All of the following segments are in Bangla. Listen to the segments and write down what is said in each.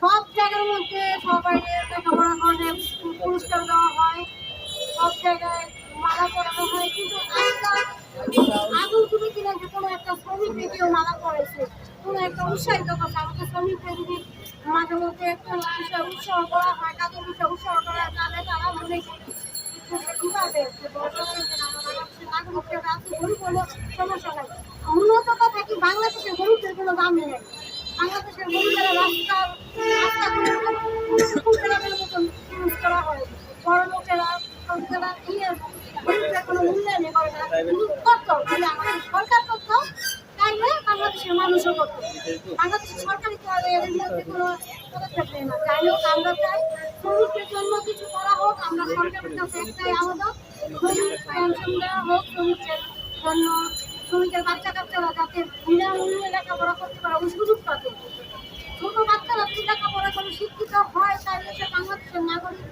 সব জায়গার মধ্যে সবাই লেখাপড়া করে দেওয়া হয় সব জায়গায় মালা পরানো হয়, কিন্তু আগুন তুমি কিনা যে কোনো একটা শ্রমিককে কেউ মালা করেছে কোনো একটা উৎসাহিত কথা আমাকে শ্রমিককে যদি মাঝে মধ্যে একটু বিষয় উৎসাহ করা হয়, কাজের বিষয় উৎসাহ করা তাহলে তারা মনে সমস্যা নাই মূলত কথা কি বাংলাদেশের গরিবদের কোনো দাম নেই বাংলাদেশের গরিবেরা রাস্তা কুকুরের মতন করা হয় বড় লোকেরা লোকেরা ইয়ে কোনো মূল্যায়ন করে না করতো তাহলে আমাদের সরকার করতো তাইলে বাংলাদেশের মানুষও করতো বাংলাদেশের সরকারি তো এর না। যাই হোক, আমরা চাই শ্রমিকদের জন্য কিছু করা হোক, আমরা সরকারের কাছে একটাই আবেদন শ্রমিক পেনশন দেওয়া হোক শ্রমিকদের জন্য শ্রমিকের বাচ্চা কাচ্চারা যাতে বিনামূল্যে লেখাপড়া করতে পারে, ওই সুযোগ পাবে ছোট বাচ্চারা যদি লেখাপড়া করে শিক্ষিত হয়, তাহলে সে বাংলাদেশের নাগরিক,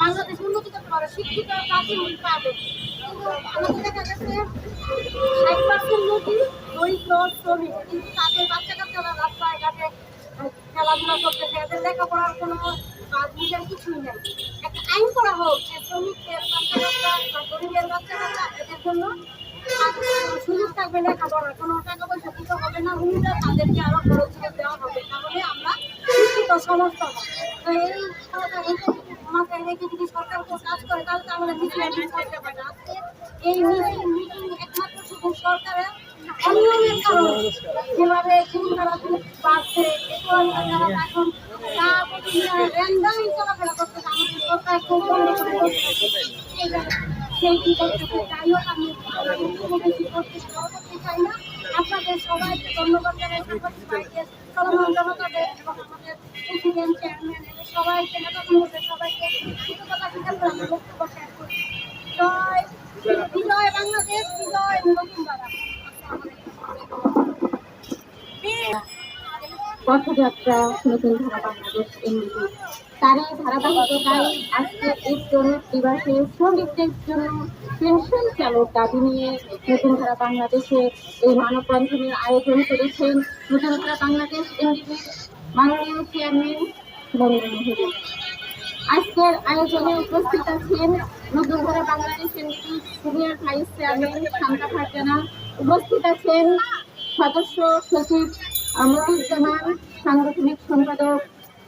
বাংলাদেশ উন্নতি করতে পারে, শিক্ষিত প্রাথমিক পাবে। কিন্তু আমাদের দেখা গেছে, ষাট পার্সেন্ট লোকই দরিদ্র কিন্তু তাদের বাচ্চা কাচ্চারা রাস্তায় ঘাটে খেলাধুলা করতেছে এদের লেখাপড়ার কোনো নিজের কিছুই নেই। একটা আইন করা হোক যে শ্রমিকদের বাচ্চা কাচ্চা বা গরিবের বাচ্চা এদের জন্য সুযোগ থাকবে লেখাপড়ার কোনো টাকা পয়সা দিতে হবে না, উল্টা তাদেরকে আরও খরচ দেওয়া হবে। তাহলে আমরা শিক্ষিত সমস্ত তো এই মাথায় রেখে যদি সরকার কাজ করে, তাহলে তো আমরা মিটিং করতে পারি না। এই মিটিং মিটিং একমাত্র সরকারের অনিয়মের কারণে। যেভাবে চিন্তারা বাড়ছে এখন সেই জন্য সেই কি করতেছে যাই হোক আমি কিছু করতে করতে চাই না আপনাদের সবাইকে ধন্যবাদ জানাই সাংবাদিক ভাইকে চলমান জনতাদের এবং আমাদের প্রেসিডেন্ট চেয়ারম্যান সবাইকে নেতা সবাইকে কৃতজ্ঞতা স্বীকার করে আমি বক্তব্য শেষ করি জয় বিজয় বাংলাদেশ বিজয় বসুন্ধরা পথযাত্রা নতুন ধারা বাংলাদেশ এমনিতে তারই ধারাবাহিকতায় আজকে এই শ্রমিক দিবসে শ্রমিকদের জন্য পেনশন চালক দাবি নিয়ে নতুন ধারা বাংলাদেশে এই মানববন্ধনের আয়োজন করেছেন নতুন ধারা বাংলাদেশ এমডিপির মাননীয় চেয়ারম্যান মহোদয় আজকের আয়োজনে উপস্থিত আছেন নতুন ধারা Bangladesh MDP senior vice chairman Shanta Farzana. উপস্থিত আছেন সদস্য সচিব মফিজুজ্জামান সাংগঠনিক সম্পাদক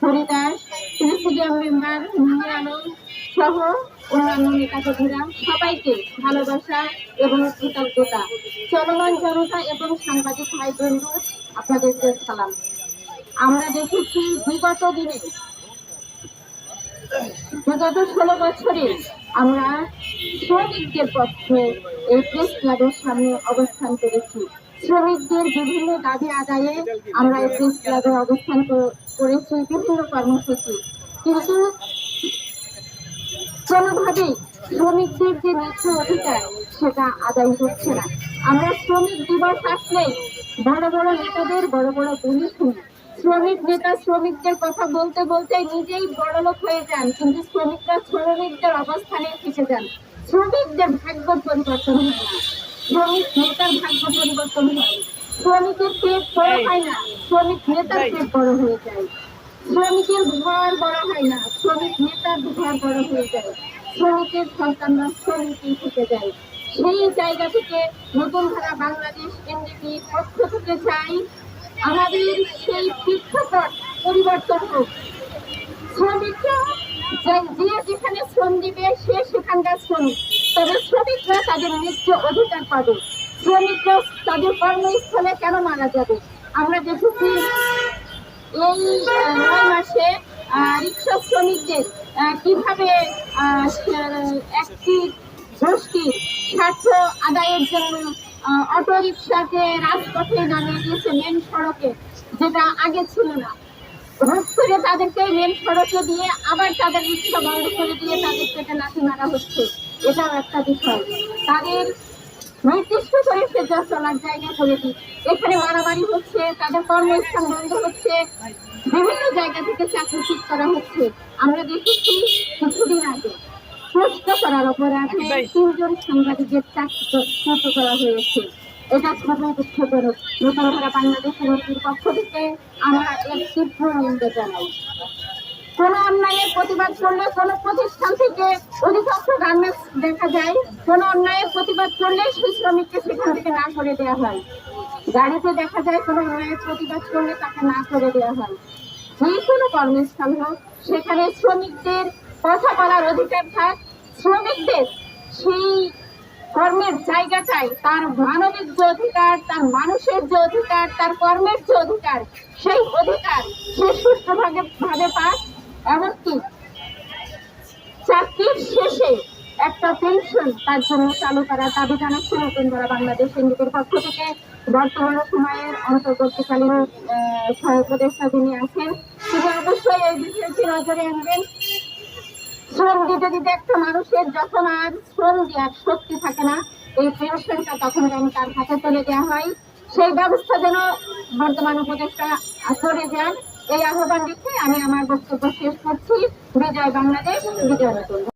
হরিদাস প্রেসিডিয়াম মেম্বার মুহির আলম সহ অন্যান্য নেতাকর্মীরা সবাইকে ভালোবাসা এবং কৃতজ্ঞতা। চলমান জনতা এবং সাংবাদিক ভাই বন্ধু আপনাদেরকে সালাম। আমরা দেখেছি বিগত দিনে, বিগত ষোলো বছরে আমরা শ্রমিকদের পক্ষে এই প্রেস ক্লাবের সামনে অবস্থান করেছি। শ্রমিকদের বিভিন্ন দাবি আদায়ে আমরা এই প্রেস ক্লাবে অবস্থান করেছি বিভিন্ন কর্মসূচি। কিন্তু কোনোভাবেই শ্রমিকদের যে ন্যায্য অধিকার, সেটা আদায় হচ্ছে না। আমরা শ্রমিক দিবস আসলেই বড় বড় নেতাদের, বড় বড় বলি শুনি শ্রমিক নেতা শ্রমিকদের কথা বলতে বলতে নিজেই বড় লোক হয়ে যান, কিন্তু শ্রমিকরা শ্রমিকদের অবস্থানে ফেসে যান। শ্রমিকদের ভাগ্য পরিবর্তন হয় না। শ্রমিক নেতার ভাগ্য পরিবর্তন হয়। শ্রমিকের পেট বড় হয় না শ্রমিক নেতার পেট বড় হয়ে যায়। শ্রমিকের ঘর বড় হয় না শ্রমিক নেতার ঘর বড় হয়ে যায়। শ্রমিকের সন্তানরা শ্রমিকই থেকে যায়? সেই জায়গা থেকে নতুন ধারা বাংলাদেশ এনডিপি পক্ষ থেকে চাই আমাদের সেই প্রেক্ষাপট পরিবর্তন হোক। শ্রমিকরা যে- যে যেখানে শ্রম দিবে সে সেখানকার শ্রমিক। তবে শ্রমিকরা তাদের ন্যায্য অধিকার পাবে। শ্রমিকরা তাদের কর্মস্থলে কেন মারা যাবে? আমরা দেখেছি এই নয় মাসে রিক্সা শ্রমিকদের কীভাবে একটি গোষ্ঠী স্বার্থ আদায়ের জন্য অটো রিক্সাকে রাজপথে নামিয়ে দিয়েছে মেন সড়কে, যেটা আগে ছিল না। হুট করে তাদেরকে মেন সড়কে দিয়ে আবার তাদের রিক্সা বন্ধ করে দিয়ে তাদের পেটে লাঠি মারা হচ্ছে। এটাও একটা বিষয়। তাদের নির্দিষ্ট করে সে যা চলার জায়গা করে দিই এখানে মারামারি হচ্ছে তাদের কর্মস্থান বন্ধ হচ্ছে বিভিন্ন জায়গা থেকে চাকরি করা হচ্ছে। আমরা দেখেছি কিছুদিন আগে প্রশ্ন করার অপরাধে তিনজন সাংবাদিকের চাকরি করা হয়েছে। এটা খুবই দুঃখজনক। নতুন ধারা বাংলাদেশ পক্ষ থেকে আমরা এর তীব্র আনন্দ জানাই। কোন অন্যায়ের প্রতিবাদ করলে কোন প্রতিষ্ঠান থেকে অধিকাংশ গার্মেন্টস দেখা যায়। কোন অন্যায়ের প্রতিবাদ করলে সেই শ্রমিককে সেখান থেকে না করে দেওয়া হয়। গাড়িতে দেখা যায় কোন অন্যায়ের প্রতিবাদ করলে তাকে না করে দেওয়া হয়। যে কোনো কর্মস্থল হোক, সেখানে শ্রমিকদের কথা বলার অধিকার থাক। শ্রমিকদের সেই কর্মের জায়গাটায় তার মানবিক যে অধিকার, তার মানুষের যে অধিকার, তার কর্মের যে অধিকার, সেই অধিকার সে সুষ্ঠুভাবে ভাবে পাক। একটা পেনশন তার জন্য চালু করার দাবি জানাচ্ছে নতুন করা বাংলাদেশ সৈনিকের পক্ষ থেকে। বর্তমান সময়ের অন্তর্বর্তীকালীন আহ, সহপ্রদেশটা যিনি আছেন। তিনি অবশ্যই এই বিষয়টি নজরে আনবেন শ্রম দিতে দিতে একটা মানুষের যখন আর শ্রম দেওয়ার শক্তি থাকে না এই পেনশনটা তখন যেন তার হাতে তুলে দেওয়া হয়। সেই ব্যবস্থা যেন বর্তমান উপদেষ্টা করে যান এই আহ্বান রেখে আমি আমার বক্তব্য শেষ করছি। বিজয় বাংলাদেশ বিজয়